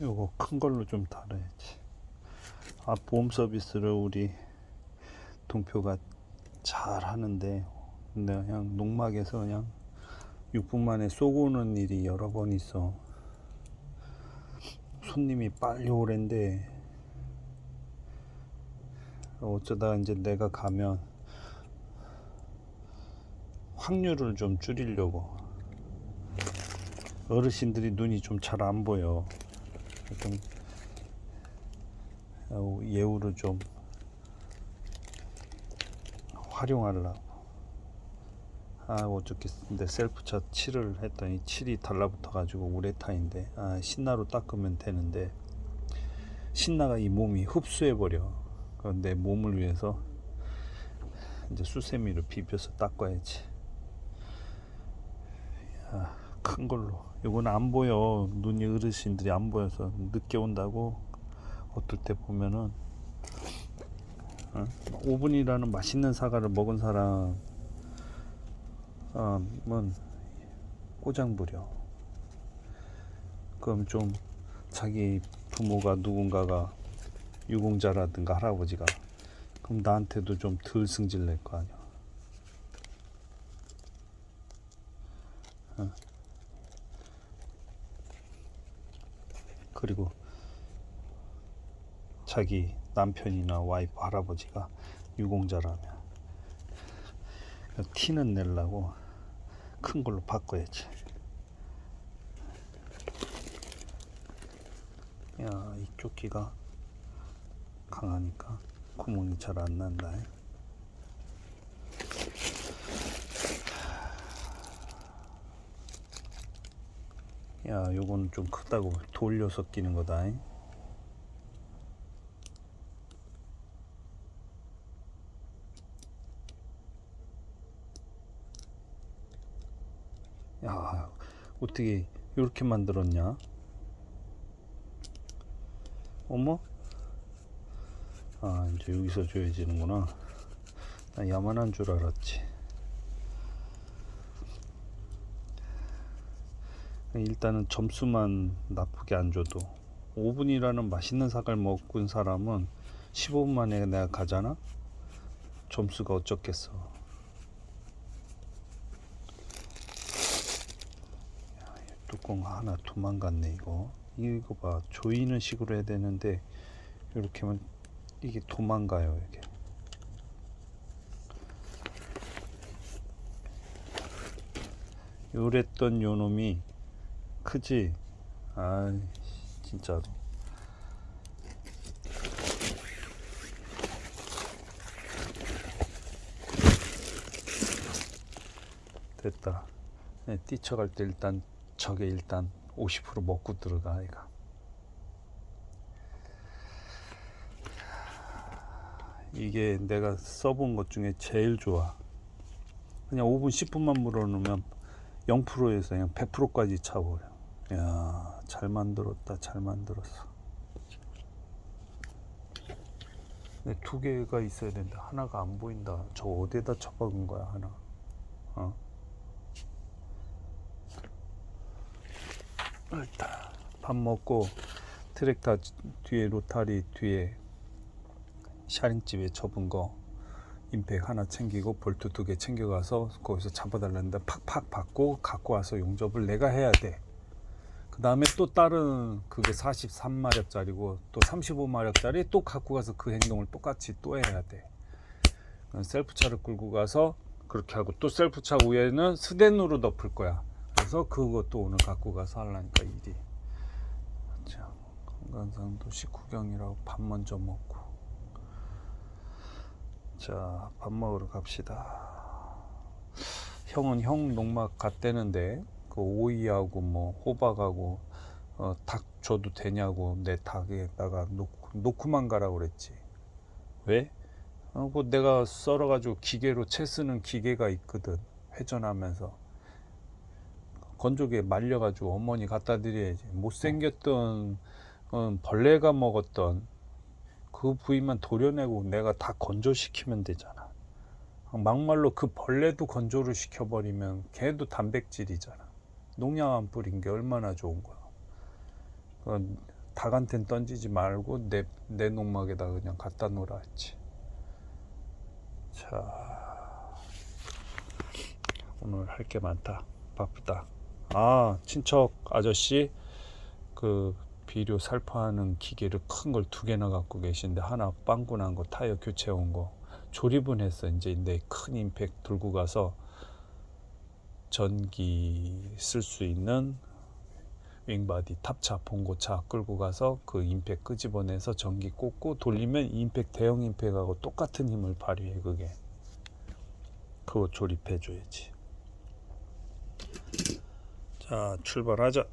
요거 큰 걸로 좀 달아야지. 아, 보험 서비스를 우리 동표가 잘 하는데, 근데 그냥 농막에서 그냥 6분 만에 쏘고 오는 일이 여러 번 있어. 손님이 빨리 오랜데, 어쩌다 이제 내가 가면 확률을 좀 줄이려고. 어르신들이 눈이 좀 잘 안 보여. 좀 어, 예우를 좀 활용하려고. 아 어저께 셀프차 칠을 했더니 칠이 달라붙어 가지고 우레탄인데 아 신나로 닦으면 되는데 신나가 이 몸이 흡수해 버려. 내 몸을 위해서 이제 수세미로 비벼서 닦아야지. 야, 큰 걸로. 이건 안 보여. 눈이 어르신들이 안 보여서 늦게 온다고 어떨 때 보면은 어? 5분이라는 맛있는 사과를 먹은 사람은 꼬장 부려. 그럼 좀 자기 부모가 누군가가 유공자라든가 할아버지가 그럼 나한테도 좀 덜 승질 낼 거 아니야. 어. 그리고 자기 남편이나 와이프 할아버지가 유공자라면 티는 내려고 큰 걸로 바꿔야지. 야, 이쪽 귀가 강하니까 구멍이 잘 안 난다. 야, 요거는 좀 크다고 돌려서 끼는 거다. 야, 어떻게 이렇게 만들었냐? 어머? 아, 이제 여기서 줘야 지는구나. 나 야만한 줄 알았지. 일단은 점수만 나쁘게 안 줘도 5분이라는 맛있는 사과를 먹은 사람은 15분 만에 내가 가잖아? 점수가 어쩌겠어. 뚜껑 하나 도망갔네 이거. 이거 봐 조이는 식으로 해야 되는데 이렇게 하면 이게 도망가요 이게. 요랬던 요놈이 크지? 아 진짜로 됐다 네, 뛰쳐갈 때 일단 저게 일단 50% 먹고 들어가 아이가 이게 내가 써본 것 중에 제일 좋아 그냥 5분 10분만 물어놓으면 0%에서 그냥 100%까지 차버려. 야, 잘 만들었다, 잘 만들었어. 근데 두 개가 있어야 된다. 하나가 안 보인다. 저 어디에다 쳐박은 거야, 하나? 어? 일단 밥 먹고 트랙터 뒤에 로타리 뒤에 샤링집에 접은 거 임팩 하나 챙기고 볼트 두 개 챙겨가서 거기서 잡아달라는데 팍팍 받고 갖고 와서 용접을 내가 해야 돼. 그 다음에 또 다른 그게 43마력짜리고 또 35마력짜리 또 갖고 가서 그 행동을 똑같이 또 해야 돼. 셀프차를 끌고 가서 그렇게 하고 또 셀프차 위에는 스댄으로 덮을 거야. 그래서 그것도 오늘 갖고 가서 하려니까 일이. 자, 건강상도 식후경이라고 밥 먼저 먹고. 자, 밥 먹으러 갑시다. 형은 형 농막 갔대는데 그 오이하고 뭐 호박하고 어, 닭 줘도 되냐고 내 닭에다가 놓고, 놓고만 가라 그랬지. 왜? 어, 그 내가 썰어가지고 기계로 채 쓰는 기계가 있거든. 회전하면서 건조기에 말려가지고 어머니 갖다 드려야지. 못생겼던 어, 벌레가 먹었던 그 부위만 도려내고 내가 다 건조시키면 되잖아. 막말로 그 벌레도 건조를 시켜버리면 걔도 단백질이잖아. 농약 안 뿌린 게 얼마나 좋은 거야. 그 닭한텐 던지지 말고 내, 내 농막에다 그냥 갖다 놓으라 했지. 자, 오늘 할 게 많다. 바쁘다. 아, 친척 아저씨 그 비료 살포하는 기계를 큰 걸 두 개나 갖고 계신데 하나 빵꾸 난 거 타이어 교체 온 거 조립은 했어 이제 근데 큰 임팩 들고 가서 전기 쓸 수 있는 윙바디 탑차 봉고차 끌고 가서 그 임팩 끄집어내서 전기 꽂고 돌리면 임팩 대형 임팩하고 똑같은 힘을 발휘해 그게. 그거 조립해 줘야지. 자 출발하자